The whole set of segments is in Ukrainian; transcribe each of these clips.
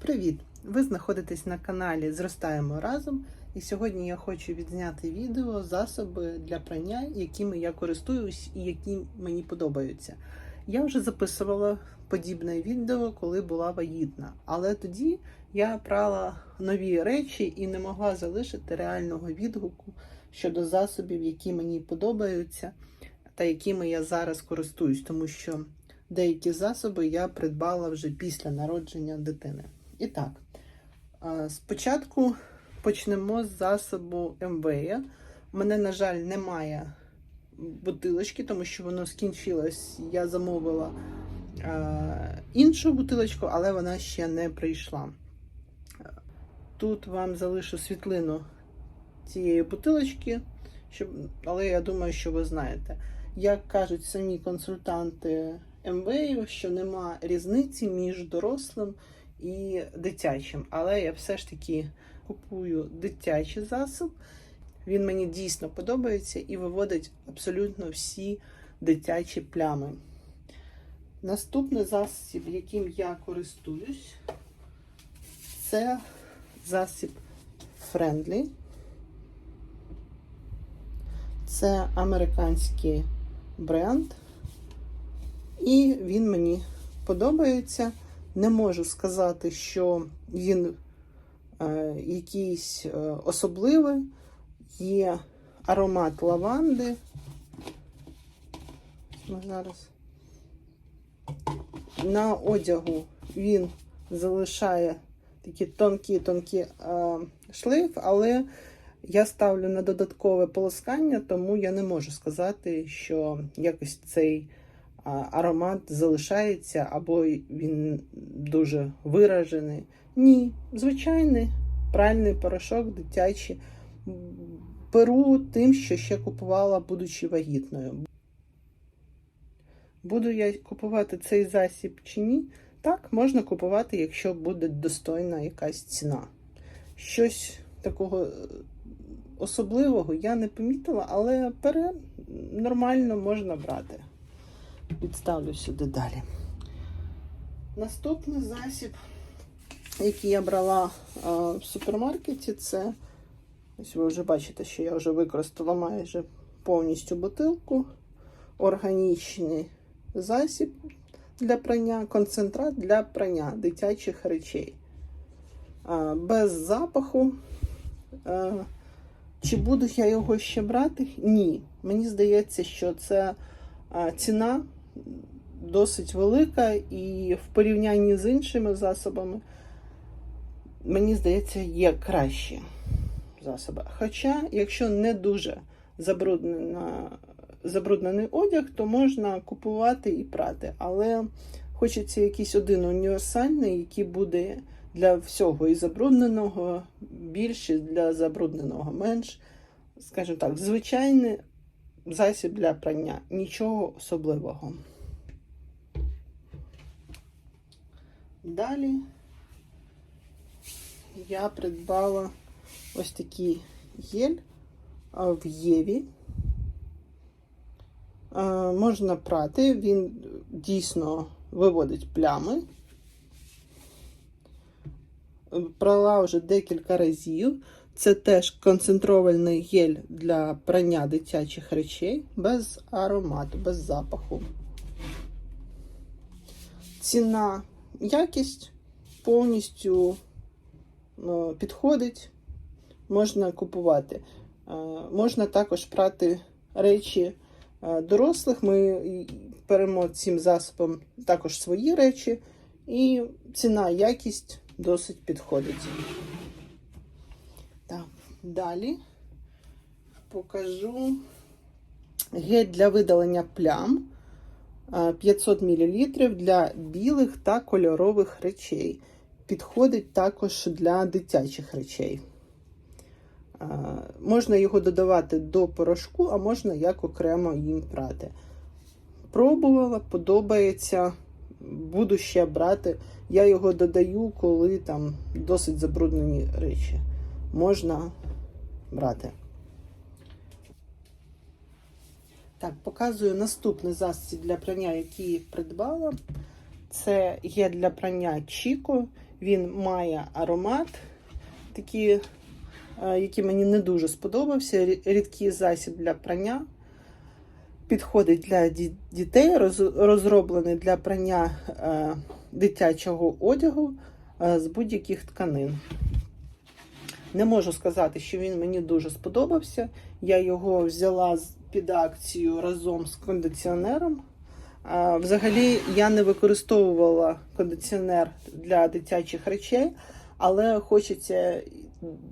Привіт! Ви знаходитесь на каналі Зростаємо разом. І сьогодні я хочу відзняти відео засоби для прання, якими я користуюсь і які мені подобаються. Я вже записувала подібне відео, коли була вагітна, але тоді я прала нові речі і не могла залишити реального відгуку щодо засобів, які мені подобаються, та якими я зараз користуюсь, тому що деякі засоби я придбала вже після народження дитини. І так, спочатку почнемо з засобу МВЕ. У мене, на жаль, немає бутилочки, тому що воно скінчилось. Я замовила іншу бутилочку, але вона ще не прийшла. Тут вам залишу світлину цієї бутилочки, щоб, але я думаю, що ви знаєте. Як кажуть самі консультанти МВЕ, що нема різниці між дорослим і дитячим. Але я все ж таки купую дитячий засіб. Він мені дійсно подобається і виводить абсолютно всі дитячі плями. Наступний засіб, яким я користуюсь, це засіб Friendly. Це американський бренд. І він мені подобається. Не можу сказати, що він е, якийсь е, особливий. Є аромат лаванди. Зараз на одягу він залишає такі тонкі-тонкі е, шлейф, але я ставлю на додаткове полоскання, тому я не можу сказати, що якось цей аромат залишається, або він дуже виражений. Ні, звичайний пральний порошок дитячий. Беру тим, що ще купувала, будучи вагітною. Буду я купувати цей засіб чи ні? Так, можна купувати, якщо буде достойна якась ціна. Щось такого особливого я не помітила, але пере нормально можна брати. Підставлю сюди далі. Наступний засіб, який я брала а, в супермаркеті, це, ось ви вже бачите, що я вже використала майже повністю бутилку. Органічний засіб для прання, концентрат для прання дитячих речей. А, без запаху. А, чи буду я його ще брати? Ні. Мені здається, що це ціна досить велика, і в порівнянні з іншими засобами, мені здається, є кращі засоби. Хоча, якщо не дуже забруднена, забруднений одяг, то можна купувати і прати. Але хочеться якийсь один універсальний, який буде для всього і забрудненого більше, для забрудненого менш. Скажімо так, звичайний засіб для прання. Нічого особливого. Далі я придбала ось такий гель в Єві. Можна прати, він дійсно виводить плями. Прала вже декілька разів. Це теж концентрований гель для прання дитячих речей без аромату, без запаху. Ціна, якість повністю ну, підходить, можна купувати. Можна також прати речі дорослих. Ми беремо цим засобом також свої речі, і ціна, якість досить підходить. Далі покажу гель для видалення плям 500 мл для білих та кольорових речей. Підходить також для дитячих речей. Можна його додавати до порошку, а можна як окремо їм прати. Пробувала, подобається, буду ще брати. Я його додаю, коли там досить забруднені речі можна брати. Так, показую наступний засіб для прання, який придбала. Це є для прання Чіко. Він має аромат, такий, е, який мені не дуже сподобався. Рідкий засіб для прання. Підходить для дітей, розроблений для прання е, дитячого одягу е, з будь-яких тканин. Не можу сказати, що він мені дуже сподобався. Я його взяла під акцію разом з кондиціонером. Взагалі я не використовувала кондиціонер для дитячих речей, але хочеться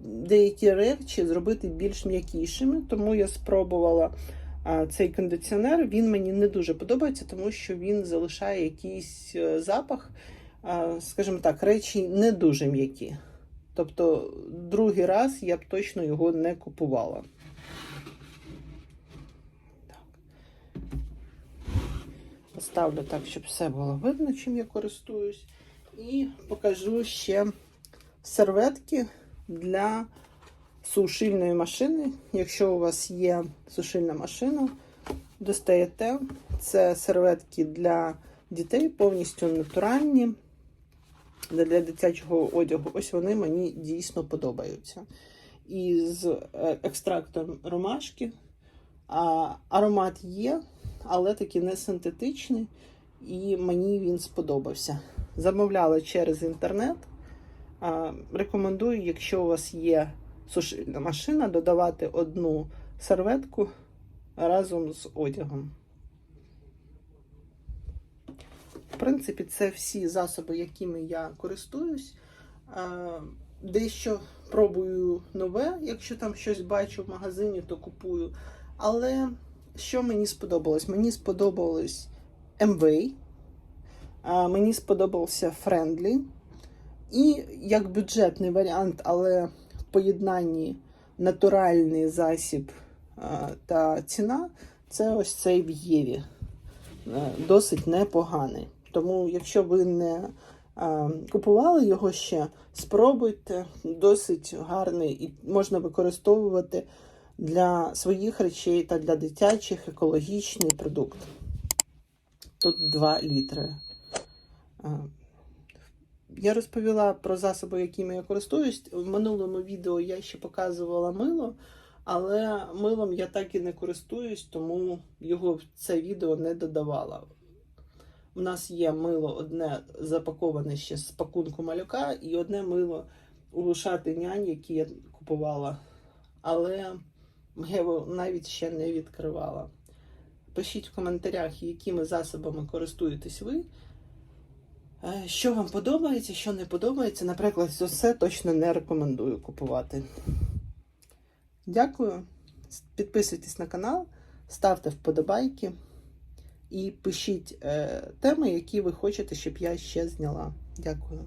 деякі речі зробити більш м'якішими, тому я спробувала цей кондиціонер. Він мені не дуже подобається, тому що він залишає якийсь е, запах, скажімо так, речі не дуже м'які. Тобто, другий раз я б точно його не купувала. Поставлю так, щоб все було видно, чим я користуюсь. І покажу ще серветки для сушильної машини. Якщо у вас є сушильна машина, достаєте. Це серветки для дітей, повністю натуральні. Для дитячого одягу. Ось вони мені дійсно подобаються. І з е, екстрактом ромашки. А, аромат є, але такий не синтетичний, і мені він сподобався. Замовляла через інтернет. А, рекомендую, якщо у вас є сушильна машина, додавати одну серветку разом з одягом. В принципі, це всі засоби, якими я користуюсь. Дещо пробую нове, якщо там щось бачу в магазині, то купую. Але що мені сподобалось? Мені сподобалось MV, мені сподобався Friendly. І як бюджетний варіант, але в поєднанні натуральний засіб та ціна це ось цей в Єві. Е, Досить непоганий. Тому, якщо ви не купували його ще, спробуйте. Досить гарний і можна використовувати для своїх речей та для дитячих екологічний продукт. Тут 2 літри. Я розповіла про засоби, якими я користуюсь. В минулому відео я ще показувала мило, але милом я так і не користуюсь, тому його в це відео не додавала. У нас є мило одне запаковане ще з пакунку малюка, і одне мило у нянь, які я купувала. Але я його навіть ще не відкривала. Пишіть в коментарях, якими засобами користуєтесь ви. Е, Що вам подобається, що не подобається. Наприклад, це точно не рекомендую купувати. Дякую. Підписуйтесь на канал, ставте вподобайки і пишіть е, теми, які ви хочете, щоб я ще зняла. Дякую.